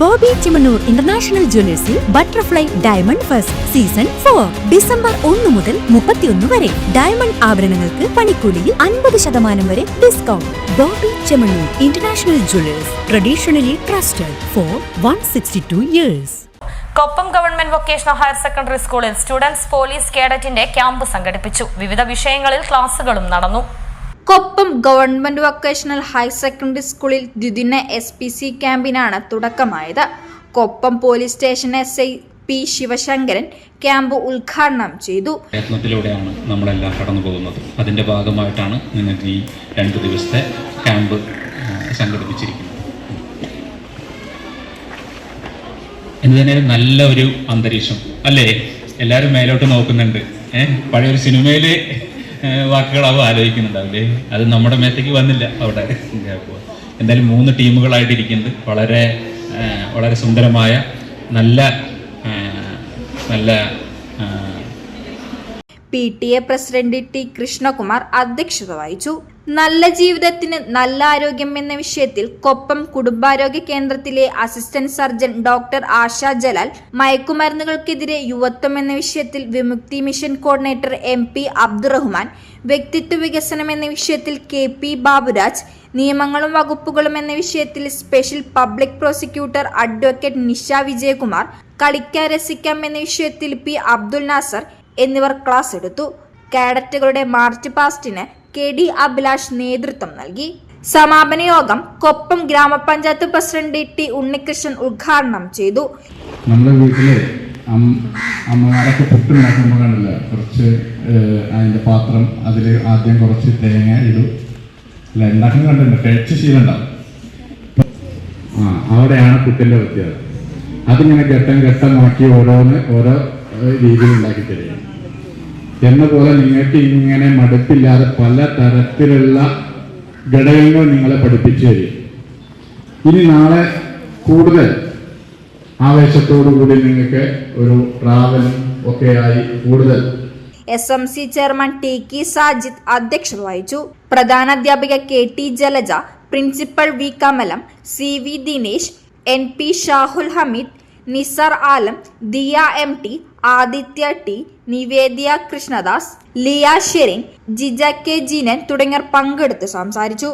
Bobby Chemmanur international ജ്വല്ലേഴ്സിൽ butterfly diamond first season four. December ഒന്ന് മുതൽ മുപ്പത്തിയൊന്ന് വരെ. ഡയമണ്ട് ആഭരണങ്ങൾക്ക് പണിക്കൂലിയിൽ അൻപത് ശതമാനം വരെ discount Bobby Chemmanur international jewellers traditionally trusted for one sixty two years. Koppam government vocational higher secondary സ്കൂളിൽ സ്റ്റുഡൻസ് പോലീസ് കേഡറ്റിന്റെ ക്യാമ്പ് സംഘടിപ്പിച്ചു. വിവിധ വിഷയങ്ങളിൽ ക്ലാസുകളും നടന്നു. Koppam government vocational higher secondary സ്കൂളിൽ ദ്വിദിന എസ് പി സി ക്യാമ്പിനാണ് തുടക്കമായത്. Koppam police station S I P Sivasankaran camp ഉദ്ഘാടനം ചെയ്തു. പ്രയത്നത്തിലൂടെയാണ് നമ്മളെല്ലാം കടന്നു പോകുന്നത്. അതിന്റെ ഭാഗമായിട്ടാണ് നിങ്ങൾക്ക് ഈ രണ്ട് ദിവസത്തെ ക്യാമ്പ് സംഘടിപ്പിച്ചിരിക്കുന്നത്. എന്ന് നല്ല ഒരു അന്തരീക്ഷം. അല്ലേ? എല്ലാവരും മേലോട്ട് നോക്കുന്നുണ്ട്. ഏഹ് പഴയൊരു സിനിമയിൽ വാക്കുകളാവും ആലോചിക്കുന്നുണ്ടാവില്ലേ? അത് നമ്മുടെ മേത്തേക്ക് വന്നില്ല അവിടെ. എന്തായാലും മൂന്ന് ടീമുകളായിട്ട് ഇരിക്കുന്നത് വളരെ വളരെ സുന്ദരമായ നല്ല നല്ല P T A president T Krishnakumar അധ്യക്ഷത വഹിച്ചു. നല്ല ജീവിതത്തിന് നല്ല ആരോഗ്യം എന്ന വിഷയത്തിൽ കൊപ്പം കുടുംബാരോഗ്യ കേന്ദ്രത്തിലെ assistant surgeon doctor Asha Jalal മയക്കുമരുന്നുകൾക്കെതിരെ യുവത്വം എന്ന വിഷയത്തിൽ Vimukthi mission coordinator M P Abdurahman വ്യക്തിത്വ വികസനം എന്ന വിഷയത്തിൽ കെ പി ബാബുരാജ് നിയമങ്ങളും വകുപ്പുകളും എന്ന വിഷയത്തിൽ special public prosecutor advocate Nisha Vijayakumar കളിക്കാൻ രസിക്കാം എന്ന വിഷയത്തിൽ പി അബ്ദുൽ നാസർ എന്നിവർ ക്ലാസ് എടുത്തു. കാഡറ്റുകളുടെ മാർച്ച് പാസ്റ്റിന് കെ ഡി അഭിലാഷ് നേതൃത്വം നൽകി. സമാപന യോഗം കൊപ്പം ഗ്രാമപഞ്ചായത്ത് പ്രസിഡന്റ് ടി ഉണ്ണികൃഷ്ണൻ ഉദ്ഘാടനം ചെയ്തു. നമ്മുടെ വീട്ടിൽ അമ്മമാരൊക്കെ പുട്ടുണ്ടാക്കുമ്പോൾ കണ്ടില്ല കുറച്ച് അതിന്റെ പാത്രം അതിൽ ആദ്യം കുറച്ച് തേങ്ങ ഇടും. അല്ല ഉണ്ടാക്കുന്ന കണ്ടിട്ടുണ്ട് കഴിച്ച ശീലം ഉണ്ടാവും ആ അവിടെയാണ് പുട്ടിന്റെ വ്യത്യാസം. അതിങ്ങനെ ഘട്ടം ഘട്ടമാക്കി ഓരോന്ന് ഓരോ രീതിയിൽ ഉണ്ടാക്കി തരിക എന്ന പോലെ നിങ്ങൾക്ക് ഇങ്ങനെ മടുപ്പില്ലാതെ പല തരത്തിലുള്ള ഘടകങ്ങൾ നിങ്ങളെ പഠിപ്പിച്ചു തരും. ഇനി നാളെ കൂടുതൽ ആവേശത്തോടുകൂടി നിങ്ങൾക്ക് ഒരു ട്രാവലും ഒക്കെ ആയി കൂടുതൽ. S M C chairman T K Sajid അധ്യക്ഷത വഹിച്ചു. പ്രധാന അധ്യാപിക K T Jalaja principal V Kamalam C V Dinesh N P Shahul Hameed Nisar Alam Diya M T Aditya T Nivedya Krishnadas Liya Sherin Jija K Jeenan തുടങ്ങിയവർ പങ്കെടുത്ത് സംസാരിച്ചു.